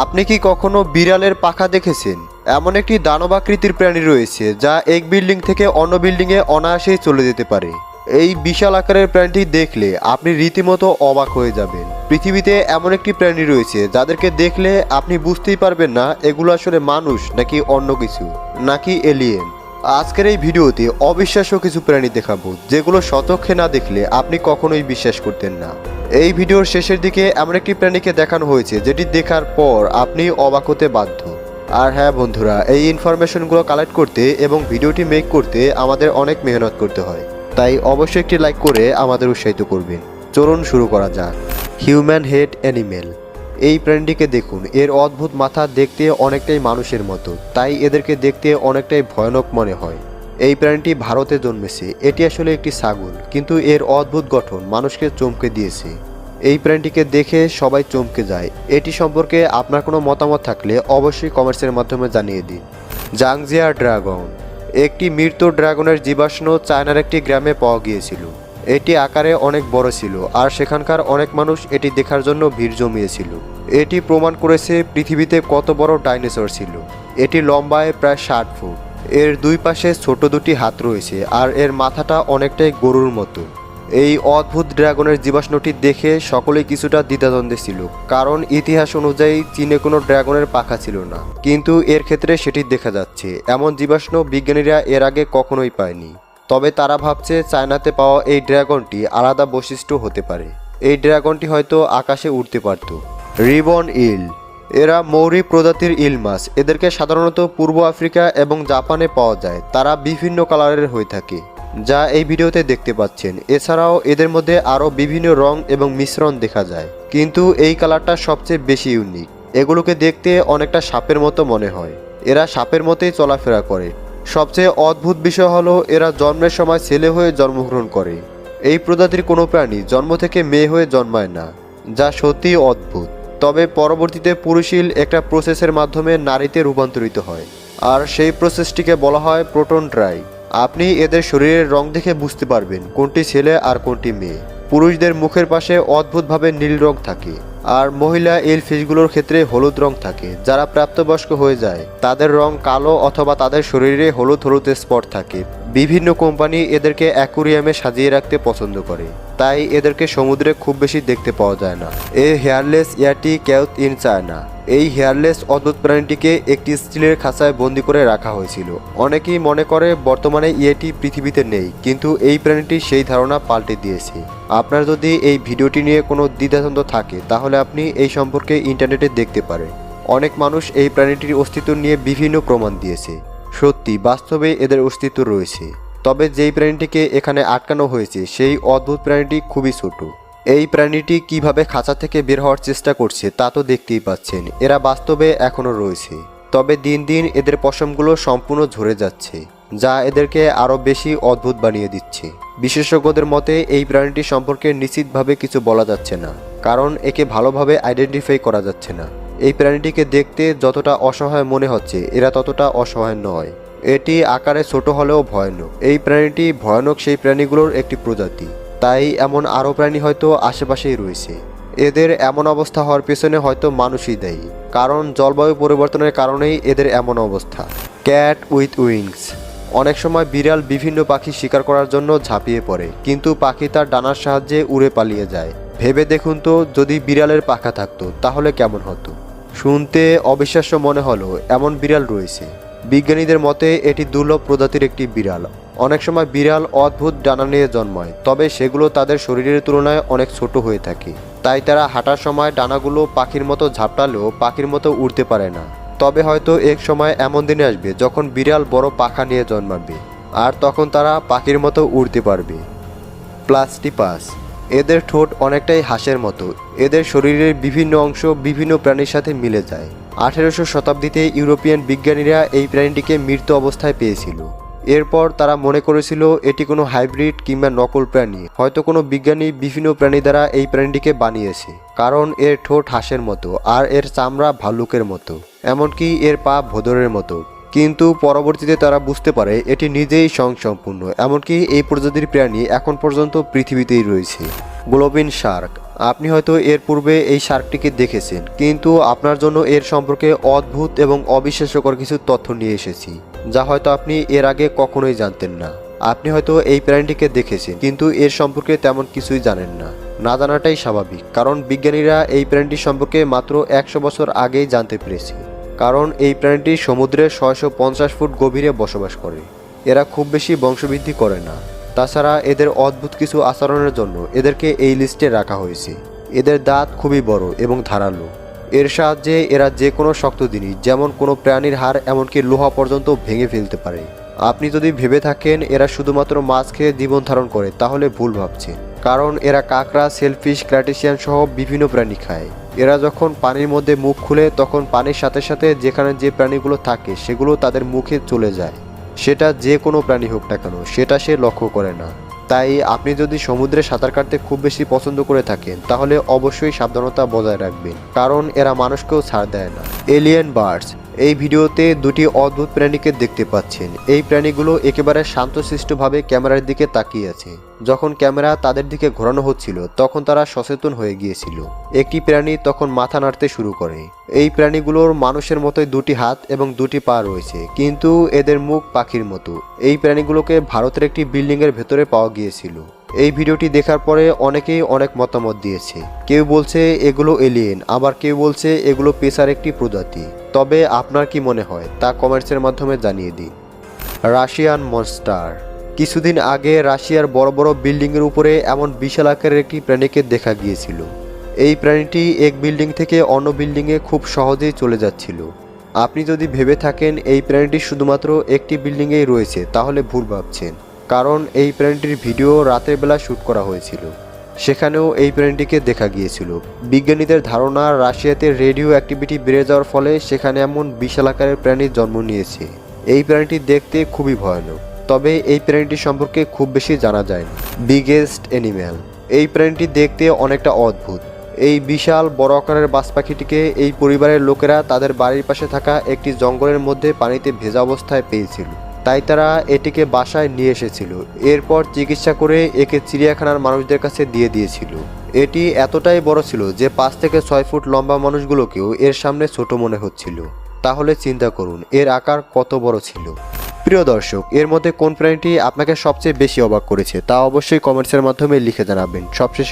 আপনি কি কখনো বিড়ালের পাখা দেখেছেন? এমন একটি দানবাকৃতির প্রাণী রয়েছে যা এক বিল্ডিং থেকে অন্য বিল্ডিংয়ে অনায়াসেই চলে যেতে পারে। এই বিশাল আকারের প্রাণীটি দেখলে আপনি রীতিমতো অবাক হয়ে যাবেন। পৃথিবীতে এমন একটি প্রাণী রয়েছে যাদেরকে দেখলে আপনি বুঝতেই পারবেন না, এগুলো আসলে মানুষ নাকি অন্য কিছু, নাকি এলিয়েন। আজকের এই ভিডিওতে অবিশ্বাস্য কিছু প্রাণী দেখাবো, যেগুলো শতক্ষে না দেখলে আপনি কখনোই বিশ্বাস করতেন না। এই ভিডিওর শেষের দিকে এমন একটি প্রাণীকে দেখানো হয়েছে, যেটি দেখার পর আপনি অবাক হতে বাধ্য। আর হ্যাঁ বন্ধুরা, এই ইনফরমেশনগুলো কালেক্ট করতে এবং ভিডিওটি মেক করতে আমাদের অনেক মেহনত করতে হয়। তাই অবশ্যই একটি লাইক করে আমাদের উৎসাহিত করবেন। চলুন শুরু করা যাক। Human head animal. এই প্রাণীটিকে দেখুন। এর অদ্ভুত মাথা দেখতে অনেকটাই মানুষের মতো। তাই এদেরকে দেখতে অনেকটাই ভয়ানক মনে হয়। এই প্রাণীটি ভারতে জন্মেছে। এটি আসলে একটি ছাগল, কিন্তু এর অদ্ভুত গঠন মানুষকে চমকে দিয়েছে। এই প্রাণীটিকে দেখে সবাই চমকে যায়। এটি সম্পর্কে আপনার কোনো মতামত থাকলে অবশ্যই কমেন্টসের মাধ্যমে জানিয়ে দিন। জাংজিয়া ড্রাগন। একটি মৃত ড্রাগনের জীবাশ্ম চায়নার একটি গ্রামে পাওয়া গিয়েছিল। এটি আকারে অনেক বড় ছিল, আর সেখানকার অনেক মানুষ এটি দেখার জন্য ভিড় জমিয়েছিল। এটি প্রমাণ করেছে পৃথিবীতে কত বড় ডাইনোসর ছিল। এটি লম্বায় প্রায় ষাট ফুট। এর দুই পাশে ছোট দুটি হাত রয়েছে, আর এর মাথাটা অনেকটাই গরুর মতো। এই অদ্ভুত ড্রাগনের জীবাশ্মটি দেখে সকলেই কিছুটা দ্বিধাদ্বন্দ্বে ছিল, কারণ ইতিহাস অনুযায়ী চীনে কোনো ড্রাগনের পাখা ছিল না। কিন্তু এর ক্ষেত্রে সেটি দেখা যাচ্ছে, এমন জীবাশ্ম বিজ্ঞানীরা এর আগে কখনোই পায়নি। তবে তারা ভাবছে চায়নাতে পাওয়া এই ড্রাগনটি আলাদা বৈশিষ্ট্য হতে পারে। এই ড্রাগনটি হয়তো আকাশে উঠতে পারত। Ribbon eel. এরা মৌরি প্রজাতির ইল মাছ। এদেরকে সাধারণত পূর্ব আফ্রিকা এবং জাপানে পাওয়া যায়। তারা বিভিন্ন কালারের হয়ে থাকে, যা এই ভিডিওতে দেখতে পাচ্ছেন। এছাড়াও এদের মধ্যে আরও বিভিন্ন রং এবং মিশ্রণ দেখা যায়। কিন্তু এই কালারটা সবচেয়ে বেশি ইউনিক। এগুলোকে দেখতে অনেকটা সাপের মতো মনে হয়। এরা সাপের মতোই চলাফেরা করে। সবচেয়ে অদ্ভুত বিষয় হলো, এরা জন্মের সময় ছেলে হয়ে জন্মগ্রহণ করে। এই প্রজাতির কোনো প্রাণী জন্ম থেকে মেয়ে হয়ে জন্মায় না, যা সত্যিই অদ্ভুত। তবে পরবর্তীতে পুরুষিল একটা প্রসেসের মাধ্যমে নারীতে রূপান্তরিত হয়, আর সেই প্রসেসটিকে বলা হয় প্রোটন ড্রাই। আপনি এদের শরীরের রং দেখে বুঝতে পারবেন কোনটি ছেলে আর কোনটি মেয়ে। পুরুষদের মুখের পাশে অদ্ভুতভাবে নীল রং থাকে। আর মহিলা এল ফিশগুলোর ক্ষেত্রে হলুদ রং থাকে। যারা প্রাপ্তবয়স্ক হয়ে যায়, তাদের রং কালো অথবা তাদের শরীরে হলুদ হলুদ স্পট থাকে। বিভিন্ন কোম্পানি এদেরকে অ্যাকুরিয়ামে সাজিয়ে রাখতে পছন্দ করে। তাই এদেরকে সমুদ্রে খুব বেশি দেখতে পাওয়া যায় না। A hairless yeti caught in China. এই হেয়ারলেস অদ্ভুত প্রাণীটিকে একটি স্টিলের খাঁচায় বন্দি করে রাখা হয়েছিল। অনেকেই মনে করে বর্তমানে ইয়েটি পৃথিবীতে নেই, কিন্তু এই প্রাণীটি সেই ধারণা পাল্টে দিয়েছে। আপনার যদি এই ভিডিওটি নিয়ে কোনো দ্বিধাদ্বন্দ্ব থাকে, তাহলে আপনি এই সম্পর্কে ইন্টারনেটে দেখতে পারেন। অনেক মানুষ এই প্রাণীটির অস্তিত্ব নিয়ে বিভিন্ন প্রমাণ দিয়েছে। সত্যি, বাস্তবে এদের অস্তিত্ব রয়েছে। তবে যেই প্রাণীটিকে এখানে আটকানো হয়েছে, সেই অদ্ভুত প্রাণীটি খুবই ছোট। এই প্রাণীটি কীভাবে খাঁচা থেকে বের হওয়ার চেষ্টা করছে, তা তো দেখতেই পাচ্ছেন। এরা বাস্তবে এখনও রয়েছে। তবে দিন দিন এদের পশমগুলো সম্পূর্ণ ঝরে যাচ্ছে, যা এদেরকে আরও বেশি অদ্ভুত বানিয়ে দিচ্ছে। বিশেষজ্ঞদের মতে, এই প্রাণীটি সম্পর্কে নিশ্চিতভাবে কিছু বলা যাচ্ছে না, কারণ একে ভালোভাবে আইডেন্টিফাই করা যাচ্ছে না। এই প্রাণীটিকে দেখতে যতটা অসহায় মনে হচ্ছে, এরা ততটা অসহায় নয়। এটি আকারে ছোট হলেও ভয়ানক। এই প্রাণীটি ভয়ানক সেই প্রাণীগুলোর একটি প্রজাতি। তাই এমন আরও প্রাণী হয়তো আশেপাশেই রয়েছে। এদের এমন অবস্থা হওয়ার পেছনে হয়তো মানুষই দেয়। কারণ জলবায়ু পরিবর্তনের কারণেই এদের এমন অবস্থা। Cat with wings. অনেক সময় বিড়াল বিভিন্ন পাখি শিকার করার জন্য ঝাঁপিয়ে পড়ে, কিন্তু পাখি তার ডানার সাহায্যে উড়ে পালিয়ে যায়। ভেবে দেখুন তো, যদি বিড়ালের পাখা থাকতো, তাহলে কেমন হতো? শুনতে অবিশ্বাস্য মনে হলো, এমন বিড়াল রয়েছে। বিজ্ঞানীদের মতে, এটি দুর্লভ প্রজাতির একটি বিড়াল। অনেক সময় বিড়াল অদ্ভুত ডানা নিয়ে জন্মায়, তবে সেগুলো তাদের শরীরের তুলনায় অনেক ছোট হয়ে থাকে। তাই তারা হাঁটার সময় ডানাগুলো পাখির মতো ঝাপটালেও পাখির মতো উড়তে পারে না। তবে হয়তো এক সময় এমন দিনে আসবে যখন বিড়াল বড় পাখা নিয়ে জন্মাবে, আর তখন তারা পাখির মতো উড়তে পারবে। প্লাস্টিপাস এদের ঠোঁট অনেকটাই হাঁসের মতো। এদের শরীরের বিভিন্ন অংশ বিভিন্ন প্রাণীর সাথে মিলে যায়। আঠেরোশো শতাব্দীতে ইউরোপিয়ান বিজ্ঞানীরা এই প্রাণীটিকে মৃত অবস্থায় পেয়েছিল। এরপর তারা মনে করেছিল এটি কোনো হাইব্রিড কিংবা নকল প্রাণী। হয়তো কোনো বিজ্ঞানী বিভিন্ন প্রাণী দ্বারা এই প্রাণীটিকে বানিয়েছে, কারণ এর ঠোঁট হাঁসের মতো আর এর চামড়া ভাল্লুকের মতো, এমনকি এর পা ভোদরের মতো। কিন্তু পরবর্তীতে তারা বুঝতে পারে এটি নিজেই স্বয়ংসম্পূর্ণ এমনকি এই প্রজাতির প্রাণী এখন পর্যন্ত পৃথিবীতেই রয়েছে। গ্লোবিন শার্ক, আপনি হয়তো এর পূর্বে এই শার্কটিকে দেখেছেন, কিন্তু আপনার জন্য এর সম্পর্কে অদ্ভুত এবং অবিশ্বাস্যকর কিছু তথ্য নিয়ে এসেছি, যা হয়তো আপনি এর আগে কখনোই জানতেন না। আপনি হয়তো এই প্রাণীটিকে দেখেছেন, কিন্তু এর সম্পর্কে তেমন কিছুই জানেন না। না জানাটাই স্বাভাবিক, কারণ বিজ্ঞানীরা এই প্রাণীটি সম্পর্কে মাত্র একশো বছর আগেই জানতে পেরেছে। কারণ এই প্রাণীটি সমুদ্রের ছয়শো পঞ্চাশ ফুট গভীরে বসবাস করে। এরা খুব বেশি বংশবৃদ্ধি করে না। তাছাড়া এদের অদ্ভুত কিছু আচরণের জন্য এদেরকে এই লিস্টে রাখা হয়েছে। এদের দাঁত খুবই বড় এবং ধারালো। এর সাহায্যে এরা যে কোনো শক্ত জিনিস, যেমন কোনো প্রাণীর হাড়, এমনকি লোহা পর্যন্ত ভেঙে ফেলতে পারে। আপনি যদি ভেবে থাকেন এরা শুধুমাত্র মাছ খেয়ে জীবন ধারণ করে, তাহলে ভুল ভাবছেন। কারণ এরা কাঁকড়া সেলফিশ ক্র্যাটিসিয়ান সহ বিভিন্ন প্রাণী খায়। এরা যখন পানির মধ্যে মুখ খুলে, তখন পানির সাথে সাথে যেখানে যে প্রাণীগুলো থাকে, সেগুলো তাদের মুখে চলে যায়। সেটা যে কোনো প্রাণী হোক না কেন, সেটা সে লক্ষ্য করে না। তাই আপনি যদি সমুদ্রে সাঁতার কাটতে খুব বেশি পছন্দ করে থাকেন, তাহলে অবশ্যই সাবধানতা বজায় রাখবেন, কারণ এরা মানুষকেও ছাড় দেয় না। এলিয়েন বার্ডস এই ভিডিওতে দুটি অদ্ভুত প্রাণীকে দেখতে পাচ্ছেন। এই প্রাণীগুলো একেবারে শান্তশিষ্টভাবে ক্যামেরার দিকে তাকিয়ে আছে। যখন ক্যামেরা তাদের দিকে ঘোরানো হচ্ছিল, তখন তারা সচেতন হয়ে গিয়েছিল। একটি প্রাণী তখন মাথা নাড়তে শুরু করে। এই প্রাণীগুলোর মানুষের মতোই দুটি হাত এবং দুটি পা রয়েছে, কিন্তু এদের মুখ পাখির মতো। এই প্রাণীগুলোকে ভারতের একটি বিল্ডিংয়ের ভেতরে পাওয়া গিয়েছিল। এই ভিডিওটি দেখার পরে অনেকেই অনেক মতামত দিয়েছে। কেউ বলছে এগুলো এলিয়েন আবার কেউ বলছে এগুলো পেশার একটি প্রজাতি। তবে আপনার কি মনে হয় তা কমেন্টসের মাধ্যমে জানিয়ে দিন রাশিয়ান মনস্টার। কিছুদিন আগে রাশিয়ার বড় বড় বিল্ডিংয়ের উপরে এমন বিশাল আকারের একটি প্রাণীকে দেখা গিয়েছিল। এই প্রাণীটি এক বিল্ডিং থেকে অন্য বিল্ডিংয়ে খুব সহজেই চলে যাচ্ছিল। আপনি যদি ভেবে থাকেন এই প্রাণীটি শুধুমাত্র একটি বিল্ডিংয়েই রয়েছে, তাহলে ভুল ভাবছেন। কারণ এই প্রাণীটির ভিডিও রাতের বেলা শ্যুট করা হয়েছিল। সেখানেও এই প্রাণীটিকে দেখা গিয়েছিল। বিজ্ঞানীদের ধারণা, রাশিয়াতে রেডিও অ্যাক্টিভিটি বেড়ে যাওয়ার ফলে সেখানে এমন বিশাল আকারের প্রাণীর জন্ম নিয়েছে। এই প্রাণীটি দেখতে খুবই ভয়ানক, তবে এই প্রাণীটি সম্পর্কে খুব বেশি জানা যায় না বিগেস্ট অ্যানিম্যাল, এই প্রাণীটি দেখতে অনেকটা অদ্ভুত। এই বিশাল, বড় আকারের বাস পাখিটিকে এই পরিবারের লোকেরা তাদের বাড়ির পাশে থাকা একটি জঙ্গলের মধ্যে পানিতে ভেজা অবস্থায় পেয়েছিল। তাই তারা এটিকে বাসায় নিয়ে এসেছিল। এরপর চিকিৎসা করে একে চিড়িয়াখানার মানুষদের কাছে দিয়ে দিয়েছিল। এটি এতটাই বড় ছিল যে পাঁচ থেকে ছয় ফুট লম্বা মানুষগুলোকেও এর সামনে ছোট মনে হচ্ছিল। তাহলে চিন্তা করুন, এর আকার কত বড় ছিল। প্রিয় দর্শক, এর মধ্যে কোন প্রাণীটি আপনাকে সবচেয়ে বেশি অবাক করেছে তা অবশ্যই কমেন্টসের মাধ্যমে লিখে জানাবেন। সবশেষে